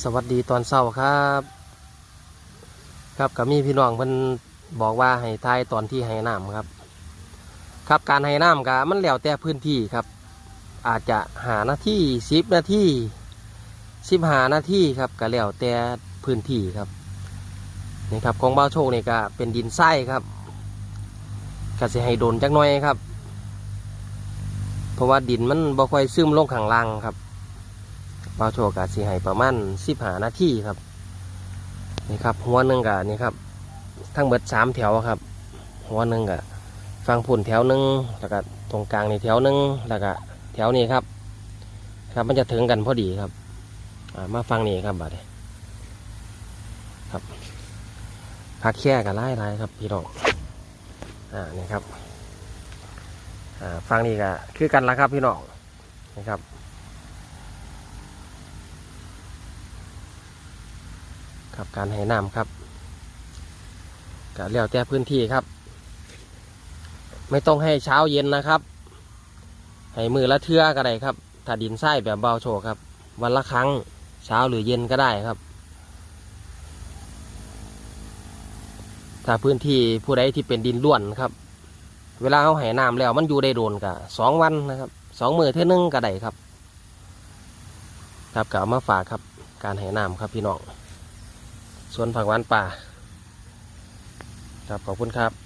สวัสดีตอนเช้าครับ ครับกับมีพี่น้องเพิ่นบอกว่าให้ทายตอนที่ให้น้ำครับ ครับการให้น้ำกะมันแล้วแต่พื้นที่ครับ อาจจะหาหน้าที่สิบนาทีสิบหาหน้าที่ครับก็แล้วแต่พื้นที่ครับนี่ครับของบ้าโชคนี่ก็เป็นดินทรายครับก็สิให้โดนจักหน่อยครับ เพราะว่าดินมันบ่ค่อยซึมลงข้างล่างครับ บาโชว์กะสีให้ประมาณสิบหานาทีครับนี่ครับ หัวหนึ่งกะนี่ครับ ทั้งเบิดสามแถวครับ หัวหนึ่งกะฟังผุ่นแถวหนึ่งแล้วก็ตรงกลางนี่แถวหนึ่งแล้วก็แถวนี้ครับ ครับมันจะถึงกันพอดีครับมาฟังนี่ครับบัดนี้ครับพักแค่กันไล่ไล่ครับพี่น้องอ่านี่ครับอ่าฟังนี่ก็คือกันละครับพี่น้องนะครับ ครับการให้น้ำครับก็แล้วแต่พื้นที่ครับ ไม่ต้องให้เช้าเย็นนะครับ ให้มือละเทือก็ได้ครับ ถ้าดินทรายแบบเบาโชครับ วันละครั้งเช้าหรือเย็นก็ได้ครับ ถ้าพื้นที่ผู้ใดที่เป็นดินล้วนครับ เวลาเขาให้น้ำแล้วมันอยู่ได้โดนกับสองวันนะครับสองมือเท่านึงก็ได้ครับ ครับก็เอามาฝากครับ การให้น้ำครับพี่น้อง สวนผักหวานป่า ครับขอบคุณครับ